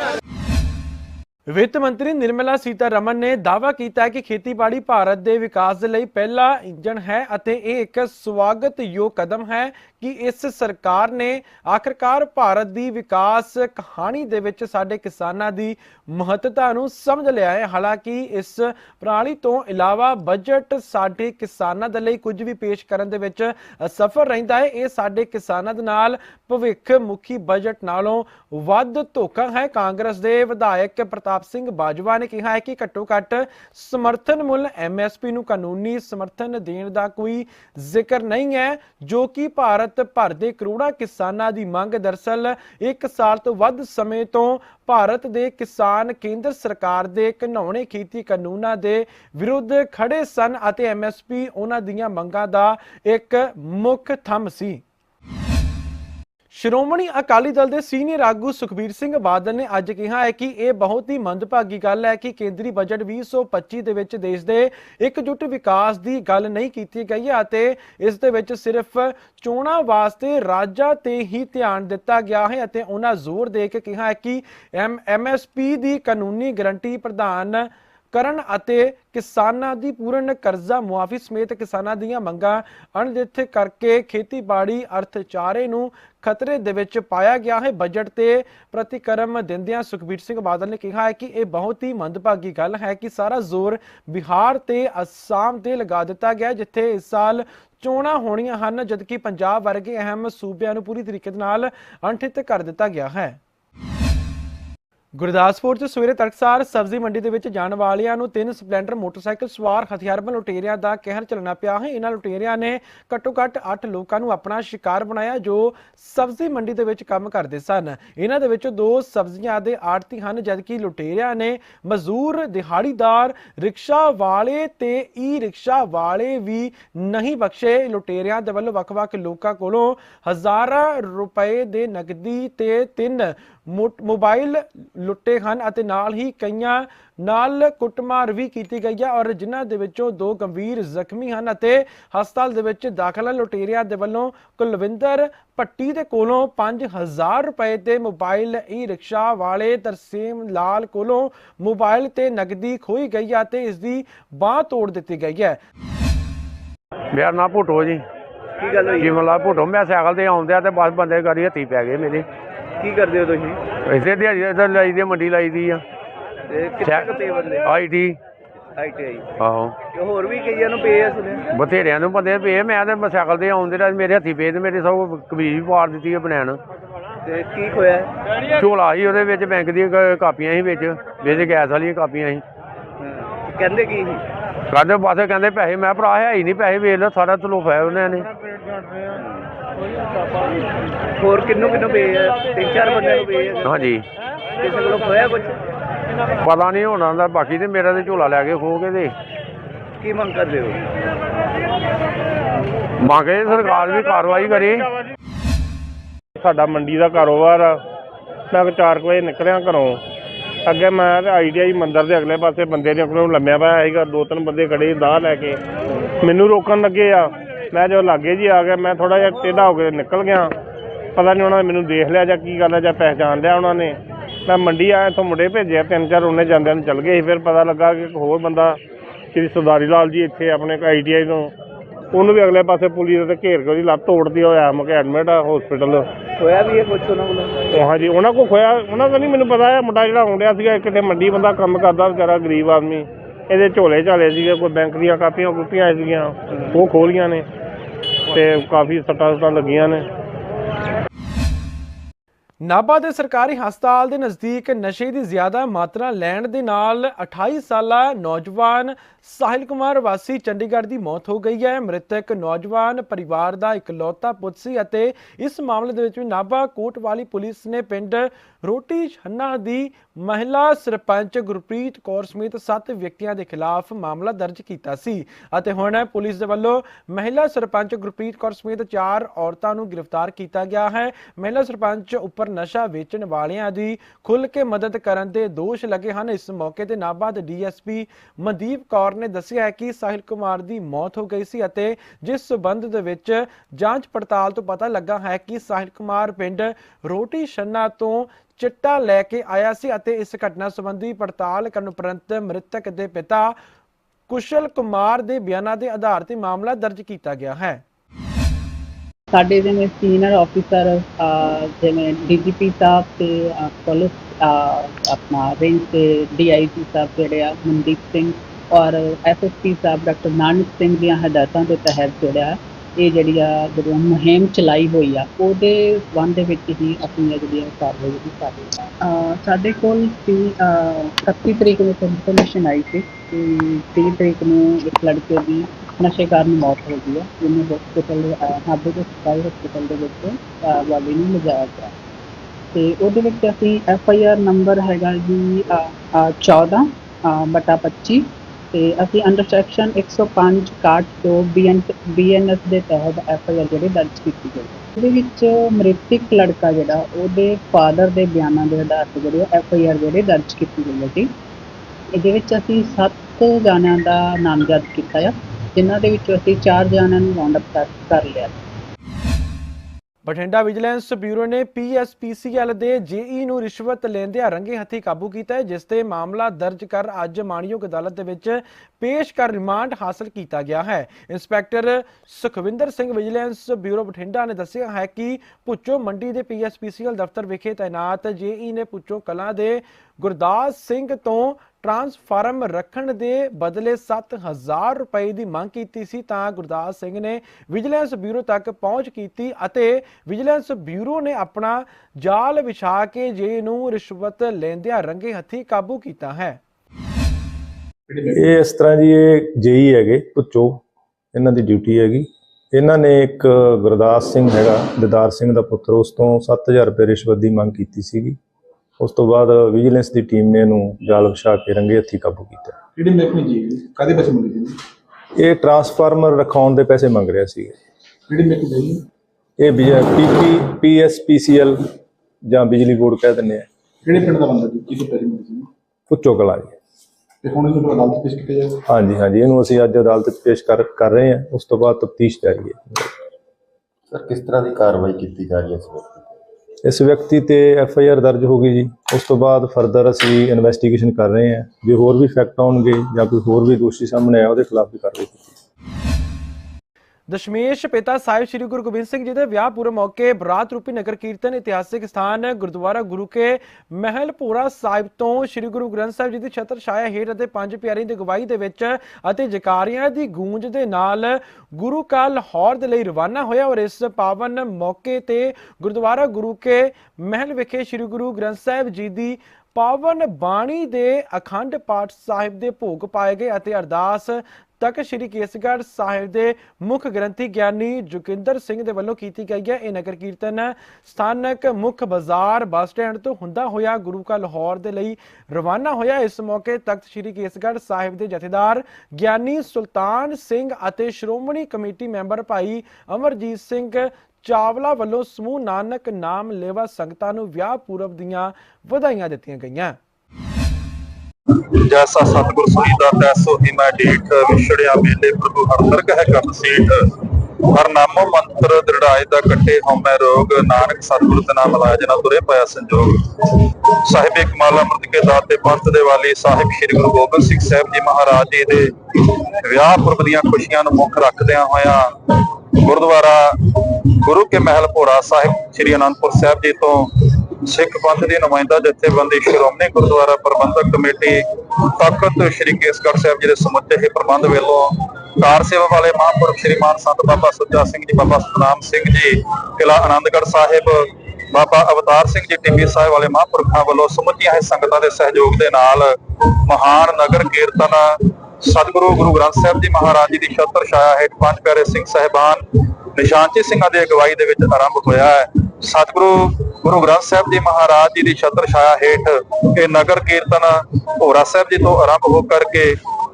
ਵਿੱਤ ਮੰਤਰੀ ਨਿਰਮਲਾ ਸੀਤਾਰਮਨ ਨੇ ਦਾਅਵਾ ਕੀਤਾ ਹੈ ਕਿ ਖੇਤੀਬਾੜੀ ਭਾਰਤ ਦੇ ਵਿਕਾਸ ਦੇ ਲਈ ਪਹਿਲਾ ਇੰਜਣ ਹੈ ਅਤੇ ਇਹ ਇੱਕ ਸਵਾਗਤਯੋਗ ਕਦਮ ਹੈ ਕਿ ਇਸ ਸਰਕਾਰ ਨੇ ਆਖਰਕਾਰ ਭਾਰਤ ਦੀ ਵਿਕਾਸ ਕਹਾਣੀ ਦੇ ਵਿੱਚ ਸਾਡੇ ਕਿਸਾਨਾਂ ਦੀ ਮਹੱਤਤਾ ਨੂੰ ਸਮਝ ਲਿਆ ਹੈ। ਹਾਲਾਂਕਿ ਇਸ ਪ੍ਰਣਾਲੀ ਤੋਂ ਇਲਾਵਾ ਬਜਟ ਸਾਡੇ ਕਿਸਾਨਾਂ ਦੇ ਲਈ ਕੁਝ ਵੀ ਪੇਸ਼ ਕਰਨ ਦੇ ਵਿੱਚ ਸਫਲ ਰਹਿੰਦਾ ਹੈ। ਇਹ ਸਾਡੇ ਕਿਸਾਨਾਂ ਦੇ ਨਾਲ ਭਵਿੱਖ ਮੁਖੀ ਬਜਟ ਨਾਲੋਂ ਵੱਧ ਧੋਖਾ ਹੈ। ਕਾਂਗਰਸ ਦੇ ਵਿਧਾਇਕ ਪ੍ਰਤਾਪ ਸਿੰਘ ਬਾਜਵਾ ਨੇ ਕਿਹਾ ਹੈ ਕਿ ਘੱਟੋ ਘੱਟ ਸਮਰਥਨ ਮੁੱਲ ਐਮਐਸਪੀ ਨੂੰ ਕਾਨੂੰਨੀ ਸਮਰਥਨ ਦੇਣ ਦਾ ਕੋਈ ਜ਼ਿਕਰ ਨਹੀਂ ਹੈ, ਜੋ ਕਿ ਭਾਰਤ ਭਰ ਦੇ ਕਰੋੜਾਂ ਕਿਸਾਨਾਂ ਦੀ ਮੰਗ ਦਰਸਲ 1 ਸਾਲ ਤੋਂ ਵੱਧ ਸਮੇਂ ਤੋਂ ਭਾਰਤ ਦੇ ਕਿਸਾਨ ਕੇਂਦਰ ਸਰਕਾਰ ਦੇ ਘਿਨੌਣੇ ਖੇਤੀ ਕਾਨੂੰਨਾਂ ਦੇ ਵਿਰੁੱਧ ਖੜੇ ਸਨ ਅਤੇ ਐਮਐਸਪੀ ਉਹਨਾਂ ਦੀਆਂ ਮੰਗਾਂ ਦਾ ਇੱਕ ਮੁੱਖ ਥੰਮ ਸੀ। ਸ਼੍ਰੋਮਣੀ ਅਕਾਲੀ ਦਲ ਦੇ ਸੀਨੀਅਰ ਆਗੂ ਸੁਖਬੀਰ ਸਿੰਘ ਬਾਦਲ ਨੇ ਅੱਜ ਕਿਹਾ ਹੈ ਕਿ ਇਹ ਬਹੁਤ ਹੀ ਮੰਦਭਾਗੀ ਗੱਲ ਹੈ ਕਿ ਕੇਂਦਰੀ ਬਜਟ 2025 ਦੇ ਵਿੱਚ ਦੇਸ਼ ਦੇ ਇਕਜੁੱਟ ਵਿਕਾਸ ਦੀ ਗੱਲ ਨਹੀਂ ਕੀਤੀ ਗਈ ਹੈ ਅਤੇ ਇਸ ਦੇ ਵਿੱਚ ਸਿਰਫ ਚੋਣਾਂ ਵਾਸਤੇ ਰਾਜਾਂ ਤੇ ਹੀ ਧਿਆਨ ਦਿੱਤਾ ਗਿਆ ਹੈ ਅਤੇ ਉਹਨਾਂ ਜ਼ੋਰ ਦੇ ਕੇ ਕਿਹਾ ਹੈ ਕਿ ਐਮਐਸਪੀ ਦੀ ਕਾਨੂੰਨੀ ਗਰੰਟੀ ਪ੍ਰਦਾਨ ਕਰਨ ਅਤੇ ਕਿਸਾਨਾਂ ਦੀ ਪੂਰਨ ਕਰਜ਼ਾ ਮੁਆਫੀ ਸਮੇਤ ਕਿਸਾਨਾਂ ਦੀਆਂ ਮੰਗਾਂ ਅਣਦਿੱਠ ਕਰਕੇ ਖੇਤੀਬਾੜੀ ਅਰਥਚਾਰੇ ਨੂੰ ਖਤਰੇ ਦੇ ਵਿੱਚ ਪਾਇਆ ਗਿਆ ਹੈ। ਬਜਟ ਤੇ ਪ੍ਰਤੀਕਰਮ ਦਿੰਦਿਆਂ ਸੁਖਬੀਰ ਸਿੰਘ ਬਾਦਲ ਨੇ ਕਿਹਾ ਹੈ ਕਿ ਇਹ ਬਹੁਤ ਹੀ ਮੰਦਭਾਗੀ ਗੱਲ ਹੈ ਕਿ ਸਾਰਾ ਜ਼ੋਰ ਬਿਹਾਰ ਤੇ ਅਸਾਮ ਤੇ ਲਗਾ ਦਿੱਤਾ ਗਿਆ, ਜਿੱਥੇ ਇਸ ਸਾਲ ਚੋਣਾਂ ਹੋਣੀਆਂ ਹਨ, ਜਦਕਿ ਪੰਜਾਬ ਵਰਗੇ ਅਹਿਮ ਸੂਬਿਆਂ ਨੂੰ ਪੂਰੀ ਤਰੀਕੇ ਦੇ ਨਾਲ ਅਣਠਿਤ ਕਰ ਦਿੱਤਾ ਗਿਆ ਹੈ। ਗੁਰਦਾਸਪੁਰ 'ਚ ਸਵੇਰੇ ਤੜਕਸਾਰ ਸਬਜ਼ੀ ਮੰਡੀ ਦੇ ਵਿੱਚ ਜਾਣ ਵਾਲਿਆਂ ਨੂੰ ਤਿੰਨ ਸਪਲੈਂਡਰ ਮੋਟਰਸਾਈਕਲ ਸਵਾਰ ਹਥਿਆਰਬੰਦ ਲੁਟੇਰਿਆਂ ਦਾ ਕਹਿਰ ਚੱਲਣਾ ਪਿਆ ਹੈ। ਇਹਨਾਂ ਲੁਟੇਰਿਆਂ ਨੇ ਘੱਟੋ ਘੱਟ 8 ਲੋਕਾਂ ਨੂੰ ਆਪਣਾ ਸ਼ਿਕਾਰ ਬਣਾਇਆ ਜੋ ਸਬਜ਼ੀ ਮੰਡੀ ਦੇ ਵਿੱਚ ਕੰਮ ਕਰਦੇ ਸਨ। ਇਹਨਾਂ ਦੇ ਵਿੱਚ ਦੋ ਸਬਜ਼ੀਆਂ ਦੇ ਆੜਤੀ ਹਨ, ਜਦਕਿ ਲੁਟੇਰਿਆਂ ਨੇ ਮਜ਼ਦੂਰ, ਦਿਹਾੜੀਦਾਰ, ਰਿਕਸ਼ਾ ਵਾਲੇ ਤੇ ਈ ਰਿਕਸ਼ਾ ਵਾਲੇ ਵੀ ਨਹੀਂ ਬਖਸ਼ੇ। ਲੁਟੇਰਿਆਂ ਦੇ ਵੱਲੋਂ ਵੱਖ-ਵੱਖ ਲੋਕਾਂ ਕੋਲੋਂ ਹਜ਼ਾਰਾਂ ਰੁਪਏ ਦੇ ਨਕਦੀ ਤੇ ਤਿੰਨ ਮੋ- ਮੋਬਾਈਲ ਲੁੱਟੇ ਹਨ ਅਤੇ ਨਾਲ ਹੀ ਕਈਆਂ ਨਾਲ ਕੁੱਟਮਾਰ ਵੀ ਕੀਤੀ ਗਈ ਹੈ ਔਰ ਜਿਨ੍ਹਾਂ ਦੇ ਵਿੱਚੋਂ ਦੋ ਗੰਭੀਰ ਜ਼ਖਮੀ ਹਨ ਅਤੇ ਹਸਪਤਾਲ ਦੇ ਵਿੱਚ ਦਾਖਲ ਹਨ। ਲੁਟੇਰਿਆਂ ਦੇ ਵੱਲੋਂ ਕੁਲਵਿੰਦਰ ਪੱਟੀ ਦੇ ਕੋਲੋਂ 5000 ਰੁਪਏ ਦੇ ਮੋਬਾਈਲ ਈ ਰਿਕਸ਼ਾ ਵਾਲੇ ਤਰਸੀਮ ਲਾਲ ਕੋਲੋਂ ਮੋਬਾਈਲ ਤੇ ਨਗਦੀ ਖੋਈ ਗਈ ਹੈ ਤੇ ਇਸ ਦੀ ਬਾਹ ਤੋੜ ਦਿੱਤੀ ਗਈ ਹੈ। ਮੇਰਾ ਨਾਂ ਭੁੱਟੋ ਜੀ। ਕੀ ਗੱਲ ਹੋਈ? ਜੀਵਨ ਲਾਲ ਭੁੱਟੋ ਮੈਂ ਸਾਈਕਲ ਤੇ ਆਉਂਦਿਆ ਤੇ ਬਸ ਬੰਦੇ ਗਾੜੀ ਹੱਥੀ ਪੈ ਗਏ ਮੇਰੇ। ਕੀ ਕਰਦੇ ਹੋ ਤੁਸੀਂ? ਇਸੇ ਦਿਹਾੜੀ ਇਧਰ ਲਾਈ ਦੀ ਆ, ਮੰਡੀ ਲਾਈ ਦੀ ਆ। ਤੇ ਕਿੱਥੇ ਕੁ ਪੇ ਬੰਦੇ? ਆਈਟੀ ਆਈਟੀਆਈ ਆਹੋ। ਤੇ ਹੋਰ ਵੀ ਕਈਆਂ ਨੂੰ ਪੇ ਆ ਸੁਣਿਆ? ਬਥੇਰਿਆਂ ਨੂੰ ਬੰਦੇ ਪਏ ਮੈਂ ਤੇ ਮੈਂ ਸਾਈਕਲ ਤੇ ਆਉਂਦੇ ਰਾਜ ਮੇਰੇ ਹੱਥੀ ਪਏ ਤੇ ਮੇਰੇ ਸਭ ਕਮੀਜ਼ ਵੀ ਪਾੜ ਦਿੱਤੀ ਹੈ ਬਨੈਣ ਤੇ ਕੀ ਖੋਇਆ? ਝੋਲਾ ਸੀ ਉਹਦੇ ਵਿੱਚ ਬੈਂਕ ਦੀਆਂ ਕ- ਕਾਪੀਆਂ ਸੀ ਵਿੱਚ ਵਿੱਚ ਗੈਸ ਵਾਲੀਆਂ ਕਾਪੀਆਂ ਸੀ। ਹਾਂ, ਤੇ ਕਹਿੰਦੇ ਕੀ ਸੀ? ਕਹਿੰਦੇ ਬਸ ਕਹਿੰਦੇ ਪੈਸੇ ਮੈਂ ਭਰਾ ਹੈ ਹੀ ਨਹੀਂ ਪੈਸੇ ਵੇਚ ਲਓ ਸਾਰਾ ਤਲੋਫਾ ਉਹਨਾਂ ਨੇ। ਹੋਰ ਕਿੰਨੂੰ ਕਿੰਨੂੰ ਪੇ ਆ ਤਿੰਨ ਚਾਰ ਬੰਦਿਆਂ ਨੂੰ ਪੇ ਆ ਹਾਂਜੀ। ਕਿਸੇ ਕੋਲੋਂ ਖੋਇਆ ਕੁਝ ਪਤਾ ਨਹੀਂ ਹੋਣਾ ਦਾ ਬਾਕੀ ਤੇ ਮੇਰਾ ਤੇ ਝੋਲਾ ਲੈ ਕੇ ਖੋ ਕੇ ਤੇ। ਕੀ ਮੰਗ ਕਰਦੇ ਹੋ? ਮੰਗੇ ਸਰਕਾਰ ਵੀ ਕਾਰਵਾਈ ਕਰੇ। ਸਾਡਾ ਮੰਡੀ ਦਾ ਕਾਰੋਬਾਰ ਆ। ਮੈਂ 4 ਵਜੇ ਨਿਕਲਿਆ ਘਰੋਂ। ਅੱਗੇ ਮੈਂ ਆਈਟੀਆਈ ਮੰਦਿਰ ਦੇ ਅਗਲੇ ਪਾਸੇ ਬੰਦੇ ਨੇ ਕੋਲੋਂ ਲੰਮਿਆ ਪਿਆ ਸੀਗਾ। ਦੋ ਤਿੰਨ ਬੰਦੇ ਖੜੇ ਦਾਹ ਲੈ ਕੇ। ਮੈਨੂੰ ਰੋਕਣ ਲੱਗੇ ਆ। ਮੈਂ ਜਦੋਂ ਲਾਗੇ ਜੀ ਆ ਗਿਆ ਮੈਂ ਥੋੜਾ ਜਿਹਾ ਟੇਢਾ ਹੋ ਕੇ ਨਿਕਲ ਗਿਆ। ਪਤਾ ਨਹੀਂ ਉਹਨਾਂ ਨੇ ਮੈਨੂੰ ਦੇਖ ਲਿਆ ਜਾਂ ਕੀ ਗੱਲ ਹੈ ਜਾਂ ਪਹਿਚਾਣ ਲਿਆ ਉਹਨਾਂ ਨੇ। ਮੈਂ ਮੰਡੀ ਆਇਆ ਇੱਥੋਂ ਮੁੰਡੇ ਭੇਜਿਆ ਤਿੰਨ ਚਾਰ ਉਹਨੇ ਜਾਂਦਿਆਂ ਨੂੰ ਚਲ ਗਏ ਸੀ। ਫਿਰ ਪਤਾ ਲੱਗਾ ਕਿ ਇੱਕ ਹੋਰ ਬੰਦਾ ਸ਼੍ਰੀ ਸਰਦਾਰੀ ਲਾਲ ਜੀ ਇੱਥੇ ਆਪਣੇ ਆਈਟੀਆਈ ਤੋਂ। ਉਹਨੂੰ ਵੀ ਅਗਲੇ ਪਾਸੇ ਪੁਲਿਸ ਦੇ ਘੇਰ ਕੇ ਉਹਦੀ ਲੱਤ ਤੋੜਦੀ ਹੋਇਆ ਮੈਂ ਕਿ ਐਡਮਿਟ ਆ ਹਸਪੀਟਲ ਖੋਇਆ ਵੀ ਇਹ ਕੁਝ ਉਹਨਾਂ ਕੋਲੋਂ? ਹਾਂਜੀ ਉਹਨਾਂ ਕੋ ਖੋਇਆ ਉਹਨਾਂ ਦਾ ਨਹੀਂ ਮੈਨੂੰ ਪਤਾ ਹੈ ਮੁੰਡਾ ਜਿਹੜਾ ਆਉਂਦਿਆ ਸੀਗਾ ਕਿਤੇ ਮੰਡੀ ਬੰਦਾ ਕੰਮ ਕਰਦਾ ਵਿਚਾਰਾ ਗਰੀਬ ਆਦਮੀ। ਇਹਦੇ ਝੋਲੇ ਝਾਲੇ ਸੀਗੇ ਕੋਈ ਬੈਂਕ ਦੀਆਂ ਕਾਪੀਆਂ ਕੁਪੀਆਂ ਸੀਗੀਆਂ ਉਹ ਖੋਲੀਆਂ ਨੇ। ਤੇ ਕਾਫੀ ਸੱਟਾਂ ਸੁੱਟਾਂ ਲੱਗੀਆਂ ਨੇ। ਨਾਭਾ ਦੇ ਸਰਕਾਰੀ ਹਸਪਤਾਲ ਦੇ ਨਜ਼ਦੀਕ ਨਸ਼ੇ ਦੀ ਜ਼ਿਆਦਾ ਮਾਤਰਾ ਲੈਣ ਦੇ ਨਾਲ 28 ਸਾਲਾ ਨੌਜਵਾਨ ਸਾਹਿਲ ਕੁਮਾਰ ਵਾਸੀ ਚੰਡੀਗੜ੍ਹ ਦੀ ਮੌਤ ਹੋ ਗਈ ਹੈ। ਮ੍ਰਿਤਕ ਨੌਜਵਾਨ ਪਰਿਵਾਰ ਦਾ ਇਕਲੌਤਾ ਪੁੱਤ ਸੀ ਅਤੇ ਇਸ ਮਾਮਲੇ ਦੇ ਵਿੱਚ ਵੀ ਨਾਭਾ ਕੋਟਵਾਲੀ ਪੁਲਿਸ ਨੇ ਪਿੰਡ ਰੋਟੀ ਛੰਨਾ ਦੀ ਮਹਿਲਾ ਸਰਪੰਚ ਗੁਰਪ੍ਰੀਤ ਕੌਰ ਸਮੇਤ 7 ਵਿਅਕਤੀਆਂ ਦੇ ਖਿਲਾਫ ਮਾਮਲਾ ਦਰਜ ਕੀਤਾ ਸੀ ਅਤੇ ਹੁਣ ਪੁਲਿਸ ਦੇ ਵੱਲੋਂ ਮਹਿਲਾ ਸਰਪੰਚ ਗੁਰਪ੍ਰੀਤ ਕੌਰ ਸਮੇਤ 4 ਔਰਤਾਂ ਨੂੰ ਗ੍ਰਿਫਤਾਰ ਕੀਤਾ ਗਿਆ ਹੈ। ਮਹਿਲਾ ਸਰਪੰਚ ਉੱਪਰ ਨਸ਼ਾ ਵੇਚਣ ਵਾਲਿਆਂ ਦੀ ਖੁੱਲ੍ਹ ਕੇ ਮਦਦ ਕਰਨ ਦੇ ਦੋਸ਼ ਲੱਗੇ ਹਨ। ਇਸ ਮੌਕੇ ਤੇ ਨਾਭਾ ਦੇ ਡੀਐਸਪੀ ਮਨਦੀਪ ਕੌਰ ਨੇ ਦੱਸਿਆ ਹੈ ਕਿ ਸਾਹਿਲ ਕੁਮਾਰ ਦੀ ਮੌਤ ਹੋ ਗਈ ਸੀ ਅਤੇ ਜਿਸ ਸਬੰਧ ਦੇ ਵਿੱਚ ਜਾਂਚ ਪੜਤਾਲ ਤੋਂ ਪਤਾ ਲੱਗਾ ਹੈ ਕਿ ਸਾਹਿਲ ਕੁਮਾਰ ਪਿੰਡ ਰੋਟੀ ਛੰਨਾ ਤੋਂ ਚਿੱਟਾ ਲੈ ਕੇ ਆਇਆ ਸੀ ਅਤੇ ਇਸ ਘਟਨਾ ਸੰਬੰਧੀ ਪੜਤਾਲ ਕਰਨ ਉਪਰੰਤ ਮ੍ਰਿਤਕ ਦੇ ਪਿਤਾ ਕੁਸ਼ਲ ਕੁਮਾਰ ਦੇ ਬਿਆਨਾਂ ਦੇ ਆਧਾਰ ਤੇ ਮਾਮਲਾ ਦਰਜ ਕੀਤਾ ਗਿਆ ਹੈ। ਸਾਡੇ ਜਿਵੇਂ ਸੀਨੀਅਰ ਆਫੀਸਰ ਜਿਵੇਂ ਡੀਜੀਪੀ ਸਾਹਿਬ ਤੇ ਪੁਲਿਸ ਆਪਣਾ ਰੇਂਜ ਤੇ ਡੀਆਈਜੀ ਸਾਹਿਬ ਜਿਹੜੇ ਆ, ਮਨਦੀਪ ਸਿੰਘ ਔਰ ਐਸਐਸਪੀ ਸਾਹਿਬ ਡਾਕਟਰ ਨਾਨਕ ਸਿੰਘ ਦੀਆਂ ਹਦਾਇਤਾਂ ਦੇ ਤਹਿਤ ਜਿਹੜਾ ਇਹ ਜਿਹੜੀ ਆ ਜਿਹੜੀ ਮੁਹਿੰਮ ਚਲਾਈ ਹੋਈ ਆ ਉਹਦੇ ਸੰਬੰਧ ਦੇ ਵਿੱਚ ਹੀ ਅਸੀਂ ਇਹ ਜਿਹੜੀ ਕਾਰਵਾਈ ਜਿਹੜੀ ਕਰ ਰਹੇ ਸਾਡੇ ਕੋਲ ਸੀ ਅਹ, 31 ਤਰੀਕ ਨੂੰ ਇਨਫੋਰਮੇਸ਼ਨ ਆਈ ਸੀ ਕਿ 30 ਤਰੀਕ ਨੂੰ ਇੱਕ ਲੜਕੇ ਦੀ ਨਸ਼ੇ ਕਾਰਨ ਮੌਤ ਹੋ ਗਈ ਹੈ ਜਿਹਨੂੰ ਹਸਪੀਟਲ ਹਾਬੇ ਦੇ ਸਰਕਾਰੀ ਹਸਪੀਟਲ ਦੇ ਵਿੱਚ ਵਾਲੀ ਨੂੰ ਲਿਜਾਇਆ ਗਿਆ। ਤੇ ਉਹਦੇ ਵਿੱਚ ਅਸੀਂ ਐਫ ਆਈ ਆਰ ਨੰਬਰ ਹੈਗਾ ਜੀ ਅਹ, 14 ਬਟਾ 25 ਤੇ ਅਸੀਂ ਅੰਡਰ ਸੈਕਸ਼ਨ 105 ਕਾਟ ਤੋਂ ਬੀਐਨ ਬੀਐਨਐਸ ਦੇ ਤਹਿਤ ਐਫ ਆਈ ਆਰ ਜਿਹੜੀ ਦਰਜ ਕੀਤੀ ਗਈ ਉਹਦੇ ਵਿੱਚ ਮ੍ਰਿਤਕ ਲੜਕਾ ਜਿਹੜਾ, ਉਹਦੇ ਫਾਦਰ ਦੇ ਬਿਆਨਾਂ ਦੇ ਆਧਾਰ ਤੇ ਜਿਹੜੇ ਐਫ ਆਈ ਆਰ ਜਿਹੜੇ ਦਰਜ ਕੀਤੀ ਗਈ ਸੀ ਇਹਦੇ ਵਿੱਚ ਅਸੀਂ ਸੱਤ ਜਾਣਿਆਂ ਦਾ ਨਾਮਜ਼ਦ ਕੀਤਾ ਆ, ਜਿਨ੍ਹਾਂ ਦੇ ਵਿੱਚੋਂ ਅਸੀਂ ਚਾਰ ਜਾਣਿਆਂ ਨੂੰ ਰਾਉਂਡ ਅਪ ਕਰ ਲਿਆ। ਬਠਿੰਡਾ ਵਿਜੀਲੈਂਸ ਬਿਊਰੋ ਨੇ ਪੀਐਸਪੀਸੀਐਲ ਦੇ ਜੇਈ ਨੂੰ ਰਿਸ਼ਵਤ ਲੈਂਦਿਆਂ ਰੰਗੇ ਹੱਥੀ ਕਾਬੂ ਕੀਤਾ ਹੈ, ਜਿਸ ਤੇ ਮਾਮਲਾ ਦਰਜ ਕਰ ਅੱਜ ਮਾਣਯੋਗ ਅਦਾਲਤ ਦੇ ਵਿੱਚ ਪੇਸ਼ ਕਰ ਰਿਮਾਂਡ ਹਾਸਲ ਕੀਤਾ ਗਿਆ ਹੈ। Inspector Sukhwinder Singh vigilance bureau Bathinda ਨੇ ਦੱਸਿਆ ਹੈ ਕਿ ਪੁੱਚੋ ਮੰਡੀ ਦੇ ਪੀਐਸਪੀਸੀਐਲ ਦਫ਼ਤਰ ਵਿਖੇ ਤਾਇਨਾਤ ਜੇਈ ਨੇ ਪੁੱਚੋ ਕਲਾਂ ਦੇ ਗੁਰਦਾਸ ਸਿੰਘ ਤੋਂ ਟਰਾਂਸਫਾਰਮ ਰੱਖਣ ਦੇ ਬਦਲੇ 7000 ਰੁਪਏ ਦੀ ਮੰਗ ਕੀਤੀ ਸੀ, ਤਾਂ ਗੁਰਦਾਸ ਸਿੰਘ ਨੇ ਵਿਜੀਲੈਂਸ ਬਿਊਰੋ ਤੱਕ ਪਹੁੰਚ ਕੀਤੀ ਅਤੇ ਵਿਜੀਲੈਂਸ ਬਿਊਰੋ ਨੇ ਆਪਣਾ ਜਾਲ ਵਿਛਾ ਕੇ ਜੇ ਨੂੰ ਰਿਸ਼ਵਤ ਲੈਂਦਿਆਂ ਰੰਗੇ ਹੱਥੀ ਕਾਬੂ ਕੀਤਾ ਹੈ। ਇਹ ਇਸ ਤਰ੍ਹਾਂ ਜੀ, ਇਹ ਜੇਈ ਹੈਗੇ ਪੁੱਚੋ ਇਹਨਾਂ ਦੀ ਡਿਊਟੀ ਹੈਗੀ। ਇਹਨਾਂ ਨੇ ਇੱਕ ਗੁਰਦਾਸ ਸਿੰਘ ਹੈਗਾ, ਦਿਦਾਰ ਸਿੰਘ ਦਾ ਪੁੱਤਰ, ਉਸ ਤੋਂ 7000 ਰੁਪਏ ਰਿਸ਼ਵਤ ਦੀ ਮੰਗ ਕੀਤੀ ਸੀਗੀ। ਉਸ ਤੋਂ ਬਾਅਦ ਵਿਜੀਲੈਂਸ ਦੀ ਟੀਮ ਨੇ ਇਹਨੂੰ ਜਾਲ ਵਿਛਾ ਕੇ ਰੰਗੇ ਹੱਥੀ ਕਾਬੂ ਕੀਤਾ। ਕਿਹੜੀ ਮਹਿਕਮੇ ਜੀ? ਕਾਦੇ ਪੈਸੇ ਮੰਗੇ ਜੀ ਇਹ ਟਰਾਂਸਫਾਰਮਰ ਰਖਾਉਣ ਦੇ ਪੈਸੇ ਮੰਗ ਰਿਹਾ ਸੀ। ਕਿਹੜੀ ਮਹਿਕਮੇ ਜੀ? ਇਹ ਪੀਪੀ ਪੀਐਸਪੀਸੀਐਲ ਜਾਂ ਬਿਜਲੀ ਬੋਰਡ ਕਹਿ ਦਿੰਦੇ ਆ। ਕਿਹੜੇ ਪਿੰਡ ਦਾ ਬੰਦਾ ਜੀ? ਕਿਹਦੇ ਪੈਸੇ ਮੰਗੇ ਜੀ ਪੁੱਚੋ ਕਲਾ ਜੀ। ਤੇ ਹੁਣ ਇਹਨੂੰ ਅਦਾਲਤ ਪੇਸ਼ ਕੀਤਾ ਜਾਏਗਾ? ਹਾਂਜੀ ਹਾਂਜੀ। ਇਹਨੂੰ ਅਸੀਂ ਅੱਜ ਅਦਾਲਤ 'ਚ ਪੇਸ਼ ਕਰ ਕਰ ਰਹੇ ਹਾਂ। ਉਸ ਤੋਂ ਬਾਅਦ ਤਫਤੀਸ਼ ਜਾਰੀ ਹੈ। ਸਰ ਕਿਸ ਤਰ੍ਹਾਂ ਦੀ ਕਾਰਵਾਈ ਕੀਤੀ ਜਾ ਰਹੀ ਹੈ ਇਸ ਵਕਤ? ਇਸ ਵਿਅਕਤੀ ਤੇ ਐਫ ਆਈ ਆਰ ਦਰਜ ਹੋ ਗਈ ਜੀ। ਉਸ ਤੋਂ ਬਾਅਦ ਫਰਦਰ ਅਸੀਂ ਇਨਵੈਸਟੀਗੇਸ਼ਨ ਕਰ ਰਹੇ ਹਾਂ। ਜੇ ਹੋਰ ਵੀ ਫੈਕਟ ਆਉਣਗੇ ਜਾਂ ਕੋਈ ਹੋਰ ਵੀ ਦੋਸ਼ੀ ਸਾਹਮਣੇ ਆਇਆ, ਉਹਦੇ ਖਿਲਾਫ ਵੀ ਕਾਰਵਾਈ ਕੀਤੀ ਦਸ਼ਮੇਸ਼ ਪਿਤਾ ਸਾਹਿਬ ਸ੍ਰੀ ਗੁਰੂ ਗੋਬਿੰਦ ਸਿੰਘ ਜੀ ਦੇ ਵਿਆਹ ਪੂਰਬ ਮੌਕੇ ਬਰਾਤ ਰੂਪੀ ਨਗਰ ਕੀਰਤਨ ਇਤਿਹਾਸਿਕ ਸਥਾਨ ਗੁਰਦੁਆਰਾ ਗੁਰੂ ਕੇ ਮਹਿਲ ਭੋਰਾ ਸਾਹਿਬ ਤੋਂ ਸ੍ਰੀ ਗੁਰੂ ਗ੍ਰੰਥ ਸਾਹਿਬ ਜੀ ਦੀ ਛਤਰ ਛਾਇਆ ਹੇਠ ਅਤੇ ਪੰਜ ਪਿਆਰਿਆਂ ਦੀ ਅਗਵਾਈ ਦੇ ਵਿੱਚ ਅਤੇ ਜਕਾਰਿਆਂ ਦੀ ਗੂੰਜ ਦੇ ਨਾਲ ਗੁਰੂ ਕਾ ਲਾਹੌਰ ਦੇ ਲਈ ਰਵਾਨਾ ਹੋਇਆ ਔਰ ਇਸ ਪਾਵਨ ਮੌਕੇ ਤੇ ਗੁਰਦੁਆਰਾ ਗੁਰੂ ਕੇ ਮਹਿਲ ਵਿਖੇ ਸ੍ਰੀ ਗੁਰੂ ਗ੍ਰੰਥ ਸਾਹਿਬ ਜੀ ਦੀ ਪਾਵਨ ਬਾਣੀ ਦੇ ਅਖੰਡ ਪਾਠ ਸਾਹਿਬ ਦੇ ਭੋਗ ਪਾਏ ਗਏ ਅਤੇ ਅਰਦਾਸ ਤੱਕ ਸ੍ਰੀ ਕੇਸਗੜ੍ਹ ਸਾਹਿਬ ਦੇ ਮੁੱਖ ਗ੍ਰੰਥੀ ਗਿਆਨੀ ਜੁਗਿੰਦਰ ਸਿੰਘ ਦੇ ਵੱਲੋਂ ਕੀਤੀ ਗਈ ਹੈ। ਇਹ ਨਗਰ ਕੀਰਤਨ ਸਥਾਨਕ ਮੁੱਖ ਬਾਜ਼ਾਰ ਬੱਸ ਸਟੈਂਡ ਤੋਂ ਹੁੰਦਾ ਹੋਇਆ ਗੁਰੂ ਕਾ ਲਾਹੌਰ ਦੇ ਲਈ ਰਵਾਨਾ ਹੋਇਆ। ਇਸ ਮੌਕੇ ਤਖਤ ਸ੍ਰੀ ਕੇਸਗੜ੍ਹ ਸਾਹਿਬ ਦੇ ਜਥੇਦਾਰ ਗਿਆਨੀ ਸੁਲਤਾਨ ਸਿੰਘ ਅਤੇ ਸ਼੍ਰੋਮਣੀ ਕਮੇਟੀ ਮੈਂਬਰ ਭਾਈ ਅਮਰਜੀਤ ਸਿੰਘ ਚਾਵਲਾ ਵੱਲੋਂ ਸਮੂਹ ਨਾਨਕ ਨਾਮ ਲੇਵਾ ਸੰਗਤਾਂ ਨੂੰ ਵਿਆਹ ਪੂਰਬ ਦੀਆਂ ਵਧਾਈਆਂ ਦਿੱਤੀਆਂ ਗਈਆਂ। ਜੈਸਾ ਸਤਿਗੁਰ ਸੁਣੀਦਾ ਤੈਸੋ ਹੀ ਮੈਂ ਢੀਠ, ਵਿਛੜਿਆ ਮੇਲੇ ਪ੍ਰਭੂ ਹਰ ਦਰਗਹ ਹੈ ਕਰ ਸੀਠ। ਹਰ ਨਾਮੋ ਮੰਤਰ ਦ੍ਰਿੜਾਏ ਦਾ ਕੱਟੇ ਹਉਮੈ ਰੋਗ। ਨਾਨਕ ਸਤਿਗੁਰ ਤੇ ਨਾਮ ਲਾਇਆ ਜਨਾ ਤੁਰੇ ਪਾਇਆ ਸੰਜੋਗ। ਸਾਹਿਬ ਕਮਾਲ ਅੰਮ੍ਰਿਤ ਕੇ ਦਾਤੇ ਪੰਥ ਦੇ ਵਾਲੀ ਸਾਹਿਬ ਸ੍ਰੀ ਗੁਰੂ ਗੋਬਿੰਦ ਸਿੰਘ ਸਾਹਿਬ ਜੀ ਮਹਾਰਾਜ ਜੀ ਦੇ ਵਿਆਹ ਪੁਰਬ ਦੀਆਂ ਖੁਸ਼ੀਆਂ ਨੂੰ ਮੁੱਖ ਰੱਖਦਿਆਂ ਹੋਇਆਂ ਗੁਰਦੁਆਰਾ ਗੁਰੂ ਕੇ ਮਹਿਲ ਭੋਰਾ ਸਾਹਿਬ ਸ੍ਰੀ ਅਨੰਦਪੁਰ ਸਾਹਿਬ ਜੀ ਤੋਂ ਸਿੱਖ ਪੰਥ ਦੀ ਨੁਮਾਇੰਦਾ ਜਥੇਬੰਦੀ ਸ਼੍ਰੋਮਣੀ ਗੁਰਦੁਆਰਾ ਪ੍ਰਬੰਧਕ ਕਮੇਟੀ ਤਖਤ ਸ੍ਰੀ ਕੇਸਗੜ੍ਹ ਸਾਹਿਬ ਜੀ ਦੇ ਸਮੁੱਚੇ ਪ੍ਰਬੰਧ ਵੱਲੋਂ ਕਾਰ ਸੇਵਾ ਵਾਲੇ ਮਹਾਂਪੁਰਖ ਸ੍ਰੀ ਸੰਤ ਬਾਬਾ ਸੁੱਚਾ ਸਿੰਘ ਜੀ, ਬਾਬਾ ਸਤਨਾਮ ਸਿੰਘ ਜੀ ਕਿਲਾ ਆਨੰਦਗੜ੍ਹ ਸਾਹਿਬ, ਬਾਬਾ ਅਵਤਾਰ ਸਿੰਘ ਜੀ ਟਿੱਬੀ ਸਾਹਿਬ ਵਾਲੇ ਮਹਾਂਪੁਰਖਾਂ ਵੱਲੋਂ ਸਮੁੱਚੀਆਂ ਹੀ ਸੰਗਤਾਂ ਦੇ ਸਹਿਯੋਗ ਦੇ ਨਾਲ ਮਹਾਨ ਨਗਰ ਕੀਰਤਨ ਸਤਿਗੁਰੂ ਗੁਰੂ ਗ੍ਰੰਥ ਸਾਹਿਬ ਜੀ ਮਹਾਰਾਜ ਜੀ ਦੀ ਛਤਰ ਛਾਇਆ ਹੇਠ ਪੰਜ ਪਿਆਰੇ ਸਿੰਘ ਸਹਿਬਾਨ ਨਿਸ਼ਾਨਚੀ ਸਿੰਘਾਂ ਦੀ ਅਗਵਾਈ ਦੇ ਵਿੱਚ ਆਰੰਭ ਹੋਇਆ ਹੈ। ਸਤਿਗੁਰੂ ਗੁਰੂ ਗ੍ਰੰਥ ਸਾਹਿਬ ਜੀ ਮਹਾਰਾਜ ਜੀ ਦੀ ਛਤਰ ਛਾਇਆ ਹੇਠ ਇਹ ਨਗਰ ਕੀਰਤਨ ਭੋਰਾ ਸਾਹਿਬ ਜੀ ਤੋਂ ਆਰੰਭ ਹੋ ਕਰਕੇ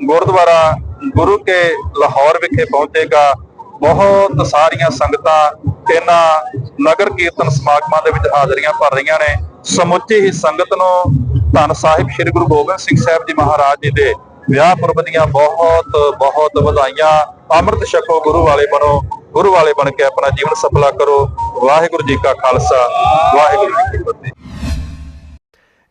ਗੁਰਦੁਆਰਾ ਗੁਰੂ ਕੇ ਲਾਹੌਰ ਵਿਖੇ ਪਹੁੰਚੇਗਾ। ਬਹੁਤ ਸਾਰੀਆਂ ਸੰਗਤਾਂ ਇਹਨਾਂ ਨਗਰ ਕੀਰਤਨ ਸਮਾਗਮਾਂ ਦੇ ਵਿੱਚ ਹਾਜ਼ਰੀਆਂ ਭਰ ਰਹੀਆਂ ਨੇ। ਸਮੁੱਚੀ ਹੀ ਸੰਗਤ ਨੂੰ ਧੰਨ ਸਾਹਿਬ ਸ੍ਰੀ ਗੁਰੂ ਗੋਬਿੰਦ ਸਿੰਘ ਸਾਹਿਬ ਜੀ ਮਹਾਰਾਜ ਜੀ ਦੇ ਵਿਆਹ ਪੁਰਬ ਦੀਆਂ ਬਹੁਤ ਬਹੁਤ ਵਧਾਈਆਂ। ਅੰਮ੍ਰਿਤ ਛਕੋ ਗੁਰੂ ਵਾਲੇ ਬਣੋ, ਗੁਰੂ ਵਾਲੇ ਬਣ ਕੇ ਆਪਣਾ ਜੀਵਨ ਸਫਲਾ ਕਰੋ। ਵਾਹਿਗੁਰੂ ਜੀ ਕਾ ਖਾਲਸਾ ਵਾਹਿਗੁਰੂ ਜੀ ਕੀ ਫਤਿਹ।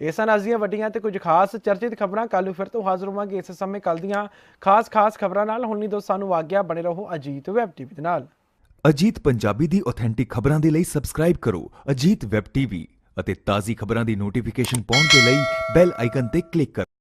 ਇਹ ਸਨ ਅੱਜ ਦੀਆਂ ਵੱਡੀਆਂ ਤੇ ਕੁਝ ਖਾਸ ਚਰਚਿਤ ਖਬਰਾਂ ਕੱਲ੍ਹ ਨੂੰ ਫਿਰ ਤੋਂ ਹਾਜ਼ਰ ਹੋਵਾਂਗੇ। ਇਸ ਸਮੇਂ ਕੱਲ ਦੀਆਂ ਖਾਸ ਖਾਸ ਖਬਰਾਂ ਨਾਲ ਹੁਣ ਨਹੀਂ ਦੋ ਸਾਨੂੰ ਆਗਿਆ ਬਣੇ ਰਹੋ ਅਜੀਤ ਵੈਬ ਟੀਵੀ ਦੇ ਨਾਲ। ਅਜੀਤ ਪੰਜਾਬੀ ਦੀ ਆਥੈਂਟਿਕ ਖਬਰਾਂ ਦੇ ਲਈ ਸਬਸਕ੍ਰਾਈਬ ਕਰੋ ਅਜੀਤ ਵੈਬ ਟੀਵੀ ਅਤੇ ਤਾਜ਼ੀ ਖਬਰਾਂ ਦੀ ਨੋਟੀਫਿਕੇਸ਼ਨ ਪਾਉਣ ਦੇ ਲਈ ਬੈਲ ਆਈਕਨ ਤੇ ਕਲਿੱਕ ਕਰੋ।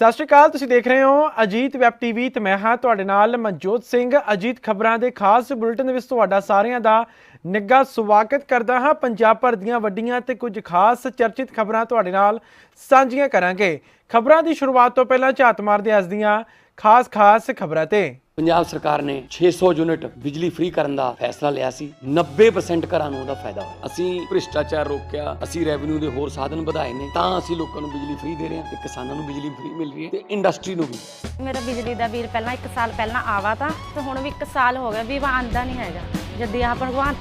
ਸਤਿ ਸ਼੍ਰੀ ਅਕਾਲ, ਤੁਸੀਂ ਦੇਖ ਰਹੇ ਹੋ ਅਜੀਤ ਵੈਬ ਟੀਵੀ ਤੇ ਮੈਂ ਹਾਂ ਤੁਹਾਡੇ ਨਾਲ ਮਨਜੋਤ ਸਿੰਘ। ਅਜੀਤ, ਖਬਰਾਂ ਦੇ ਖਾਸ ਬੁਲੇਟਿਨ ਵਿੱਚ ਤੁਹਾਡਾ ਸਾਰਿਆਂ ਦਾ ਨਿੱਘਾ ਸਵਾਗਤ ਕਰਦਾ ਹਾਂ। ਪੰਜਾਬ ਭਰ ਦੀਆਂ ਵੱਡੀਆਂ ਤੇ ਕੁਝ ਖਾਸ ਚਰਚਿਤ ਖਬਰਾਂ ਤੁਹਾਡੇ ਨਾਲ ਸਾਂਝੀਆਂ ਕਰਾਂਗੇ। ਖਬਰਾਂ ਦੀ ਸ਼ੁਰੂਆਤ ਤੋਂ ਪਹਿਲਾਂ ਝਾਤ ਮਾਰਦੇ ਅੱਜ ਦੀਆਂ ਖਾਸ-ਖਾਸ ਖਬਰਾਂ ਤੇ। ਪੰਜਾਬ ਸਰਕਾਰ ਨੇ 600 ਯੂਨਿਟ ਬਿਜਲੀ ਫ੍ਰੀ ਕਰਨ ਦਾ ਫੈਸਲਾ ਲਿਆ ਸੀ। 90% ਘਰਾਂ ਨੂੰ ਉਹਦਾ ਫਾਇਦਾ ਹੋਇਆ। ਅਸੀਂ ਭ੍ਰਿਸ਼ਟਾਚਾਰ ਰੋਕਿਆ ਅਸੀਂ ਰੈਵਨਿਊ ਦੇ ਹੋਰ ਸਾਧਨ ਵਧਾਏ ਨੇ ਤਾਂ ਅਸੀਂ ਲੋਕਾਂ ਨੂੰ ਬਿਜਲੀ ਫ੍ਰੀ ਦੇ ਰਹੇ ਹਾਂ ਤੇ ਕਿਸਾਨਾਂ ਨੂੰ ਬਿਜਲੀ ਫ੍ਰੀ ਮਿਲ ਰਹੀ ਹੈ ਤੇ ਇੰਡਸਟਰੀ ਨੂੰ ਵੀ। ਮੇਰਾ ਬਿਜਲੀ ਦਾ ਬਿੱਲ ਪਹਿਲਾਂ 1 ਸਾਲ ਪਹਿਲਾਂ ਆਵਾ ਤਾਂ ਤੇ ਹੁਣ ਵੀ 1 ਸਾਲ ਹੋ ਗਿਆ ਵੀ ਆਂਦਾ ਨਹੀਂ ਹੈਗਾ। ਜਦ ਦੀ ਆਹ ਭਗਵੰਤ